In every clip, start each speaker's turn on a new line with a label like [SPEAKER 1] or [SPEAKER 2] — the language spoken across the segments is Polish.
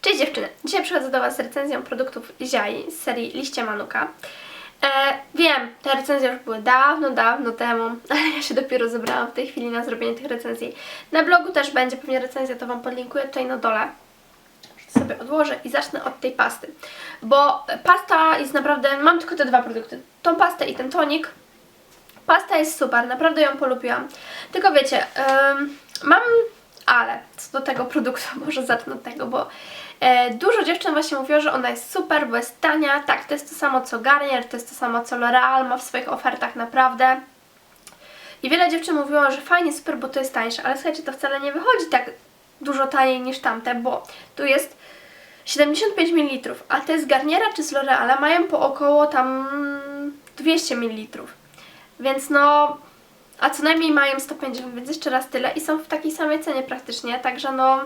[SPEAKER 1] Cześć dziewczyny! Dzisiaj przychodzę do Was z recenzją produktów Ziai z serii Liście Manuka. E, wiem, te recenzje już były dawno, dawno temu, ale ja się dopiero zebrałam w tej chwili na zrobienie tych recenzji. Na blogu też będzie pewnie recenzja, to Wam podlinkuję tutaj na dole. Sobie odłożę i zacznę od tej pasty. Bo pasta jest naprawdę, mam tylko te dwa produkty. Tą pastę i ten tonik. Pasta jest super, naprawdę ją polubiłam. Tylko wiecie, mam ale co do tego produktu, może zacznę od tego, bo e, dużo dziewczyn właśnie mówiło, że ona jest super, bo jest tania. Tak, to jest to samo co Garnier, to jest to samo co L'Oreal ma w swoich ofertach naprawdę. I wiele dziewczyn mówiło, że fajnie, super, bo to jest tańsze, ale słuchajcie, to wcale nie wychodzi tak dużo taniej niż tamte, bo tu jest 75 ml, a te z Garniera czy z L'Oreala mają po około tam 200 ml. Więc no, a co najmniej mają 150, więc jeszcze raz tyle i są w takiej samej cenie praktycznie, także no,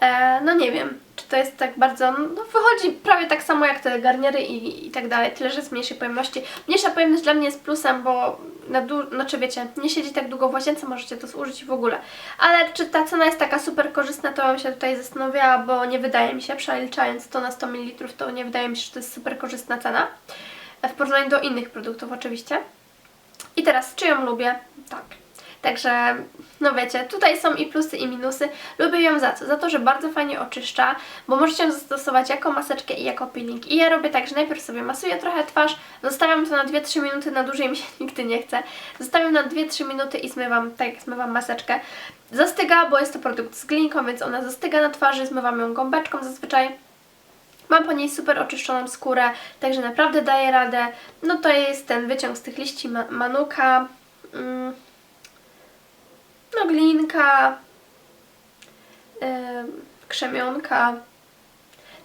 [SPEAKER 1] e, no nie wiem, czy to jest tak bardzo, no wychodzi prawie tak samo jak te garniery i, i tak dalej, tyle, że jest mniejszej pojemności. Mniejsza pojemność dla mnie jest plusem, bo na znaczy wiecie, nie siedzi tak długo w łazience, możecie to zużyć w ogóle. Ale czy ta cena jest taka super korzystna, to bym się tutaj zastanawiała, bo nie wydaje mi się, przeliczając to na 100 ml, to nie wydaje mi się, że to jest super korzystna cena. E, W porównaniu do innych produktów oczywiście. I teraz, czy ją lubię? Tak. Także, no wiecie, tutaj są i plusy i minusy. Lubię ją za co? Za to, że bardzo fajnie oczyszcza, bo możecie ją zastosować jako maseczkę i jako peeling. I ja robię tak, że najpierw sobie masuję trochę twarz, zostawiam to na 2-3 minuty, na dłużej mi się nigdy nie chce. Zostawiam na 2-3 minuty i zmywam, tak jak zmywam maseczkę. Zastyga, bo jest to produkt z glinką, więc ona zastyga na twarzy, zmywam ją gąbeczką zazwyczaj. Mam po niej super oczyszczoną skórę, także naprawdę daje radę. No to jest ten wyciąg z tych liści ma manuka. Mm. No glinka. Yy, krzemionka.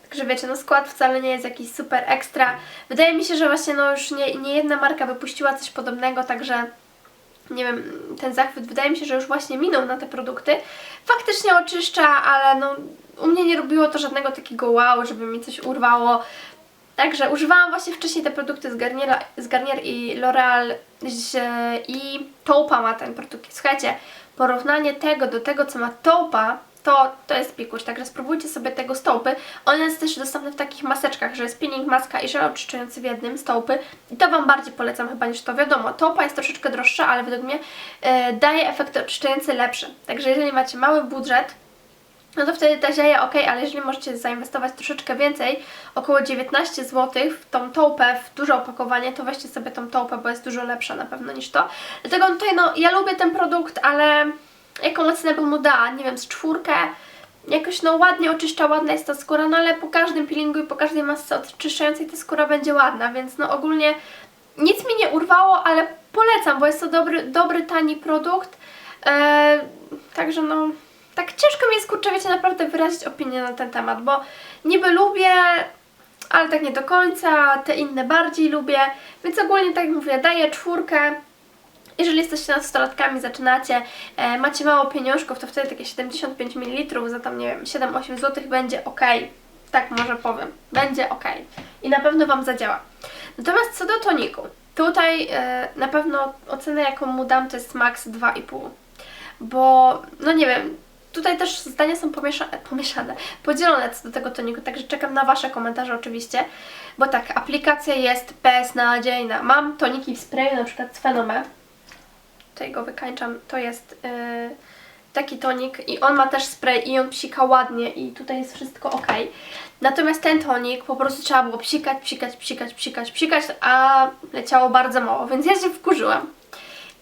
[SPEAKER 1] Także wiecie, no skład wcale nie jest jakiś super ekstra. Wydaje mi się, że właśnie no już nie, nie jedna marka wypuściła coś podobnego, także nie wiem, ten zachwyt wydaje mi się, że już właśnie minął na te produkty. Faktycznie oczyszcza, ale no u mnie nie robiło to żadnego takiego wow, żeby mi coś urwało. Także używałam właśnie wcześniej te produkty z Garniera, z Garnier i L'Oreal z- i Taupa ma ten produkt. Słuchajcie, porównanie tego do tego, co ma Taupa, to, to jest pikuś, także spróbujcie sobie tego z Taupy. On jest też dostępny w takich maseczkach, że jest peeling maska i żel oczyszczający w jednym z Taupy. I to Wam bardziej polecam chyba niż to. Wiadomo, Taupa jest troszeczkę droższa, ale według mnie e, daje efekty oczyszczające lepsze. Także jeżeli macie mały budżet, no to wtedy ta zieja ok, ale jeżeli możecie zainwestować troszeczkę więcej, około 19 zł w tą taupę, w duże opakowanie, to weźcie sobie tą taupę, bo jest dużo lepsza na pewno niż to. Dlatego tutaj no, ja lubię ten produkt, ale jaką ocenę bym mu dała? Nie wiem, z czwórkę. Jakoś no ładnie oczyszcza, ładna jest ta skóra, no ale po każdym peelingu i po każdej masce oczyszczającej ta skóra będzie ładna, więc no ogólnie nic mi nie urwało, ale polecam, bo jest to dobry, dobry tani produkt. Eee, także no, tak ciężko mi jest, kurczę, wiecie, naprawdę wyrazić opinię na ten temat, bo niby lubię, ale tak nie do końca, te inne bardziej lubię, więc ogólnie tak jak mówię, daję czwórkę. Jeżeli jesteście nastolatkami, zaczynacie, e, macie mało pieniążków, to wtedy takie 75 ml za tam, nie wiem, 7-8 zł będzie ok. Tak może powiem. Będzie ok. I na pewno Wam zadziała. Natomiast co do toniku. Tutaj e, na pewno ocenę, jaką mu dam, to jest max 2,5. Bo, no nie wiem, tutaj też zdania są pomiesza pomieszane, podzielone co do tego toniku, także czekam na Wasze komentarze oczywiście. Bo tak, aplikacja jest beznadziejna. Mam toniki w sprayu, na przykład z Fenome. Tutaj go wykańczam. To jest yy, taki tonik i on ma też spray i on psika ładnie i tutaj jest wszystko ok. Natomiast ten tonik po prostu trzeba było psikać, psikać, psikać, psikać, psikać, a leciało bardzo mało, więc ja się wkurzyłam.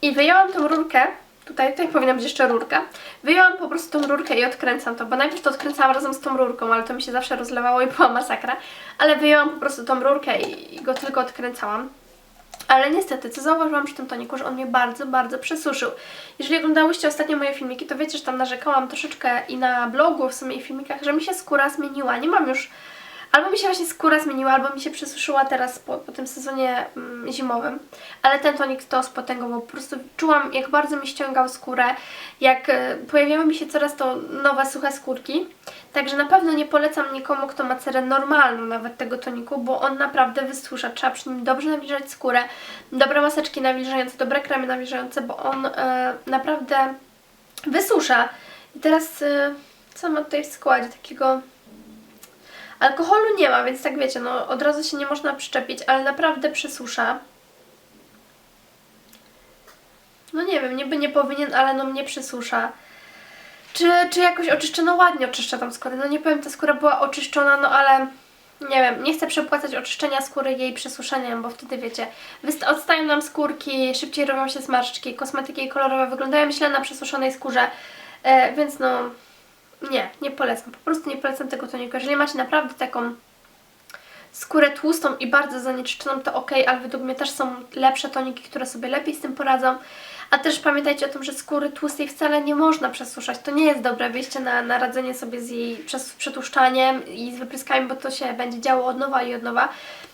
[SPEAKER 1] I wyjęłam tą rurkę, tutaj, tutaj powinna być jeszcze rurka, wyjęłam po prostu tą rurkę i odkręcam to, bo najpierw to odkręcałam razem z tą rurką, ale to mi się zawsze rozlewało i była masakra, ale wyjęłam po prostu tą rurkę i, go tylko odkręcałam. Ale niestety, co zauważyłam przy tym toniku, że on mnie bardzo, bardzo przesuszył. Jeżeli oglądałyście ostatnio moje filmiki, to wiecie, że tam narzekałam troszeczkę i na blogu, w sumie i filmikach, że mi się skóra zmieniła. Nie mam już... Albo mi się właśnie skóra zmieniła, albo mi się przesuszyła teraz po, po tym sezonie mm, zimowym. Ale ten tonik to spotęgował. Po prostu czułam, jak bardzo mi ściągał skórę, jak e, pojawiały mi się coraz to nowe, suche skórki. Także na pewno nie polecam nikomu, kto ma cerę normalną nawet tego toniku, bo on naprawdę wysusza. Trzeba przy nim dobrze nawilżać skórę, dobre maseczki nawilżające, dobre kremy nawilżające, bo on e, naprawdę wysusza. I teraz e, Co ma tutaj w składzie? Takiego alkoholu nie ma, więc tak wiecie, no od razu się nie można przyczepić, ale naprawdę przesusza. No nie wiem, niby nie powinien, ale no mnie przesusza. Czy, czy jakoś oczyszcza? No ładnie oczyszcza tam skórę. No nie powiem, ta skóra była oczyszczona, no ale nie wiem, nie chcę przepłacać oczyszczenia skóry jej przesuszeniem, bo wtedy wiecie, odstają nam skórki, szybciej robią się zmarszczki, kosmetyki kolorowe wyglądają źle na przesuszonej skórze, e, więc no nie, nie polecam, po prostu nie polecam tego toniku. Jeżeli macie naprawdę taką skórę tłustą i bardzo zanieczyszczoną, to ok, ale według mnie też są lepsze toniki, które sobie lepiej z tym poradzą. A też pamiętajcie o tym, że skóry tłustej wcale nie można przesuszać. To nie jest dobre wyjście na, na radzenie sobie z jej przetłuszczaniem i z wypryskami, bo to się będzie działo od nowa i od nowa.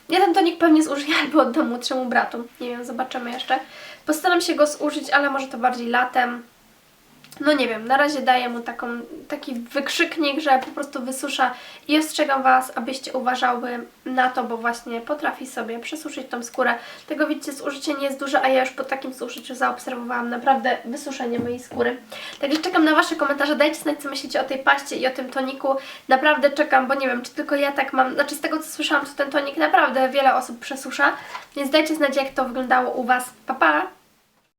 [SPEAKER 1] Ja ten tonik pewnie zużyję albo oddam młodszemu bratu. Nie wiem, zobaczymy jeszcze. Postaram się go zużyć, ale może to bardziej latem. No nie wiem, na razie daję mu taką, taki wykrzyknik, że po prostu wysusza i ostrzegam Was, abyście uważały na to, bo właśnie potrafi sobie przesuszyć tą skórę. Tego widzicie, zużycie nie jest duże, a ja już po takim zużyciu zaobserwowałam naprawdę wysuszenie mojej skóry. Także czekam na Wasze komentarze, dajcie znać, co myślicie o tej paście i o tym toniku. Naprawdę czekam, bo nie wiem, czy tylko ja tak mam, znaczy z tego, co słyszałam, to ten tonik naprawdę wiele osób przesusza, więc dajcie znać, jak to wyglądało u Was. Pa, pa!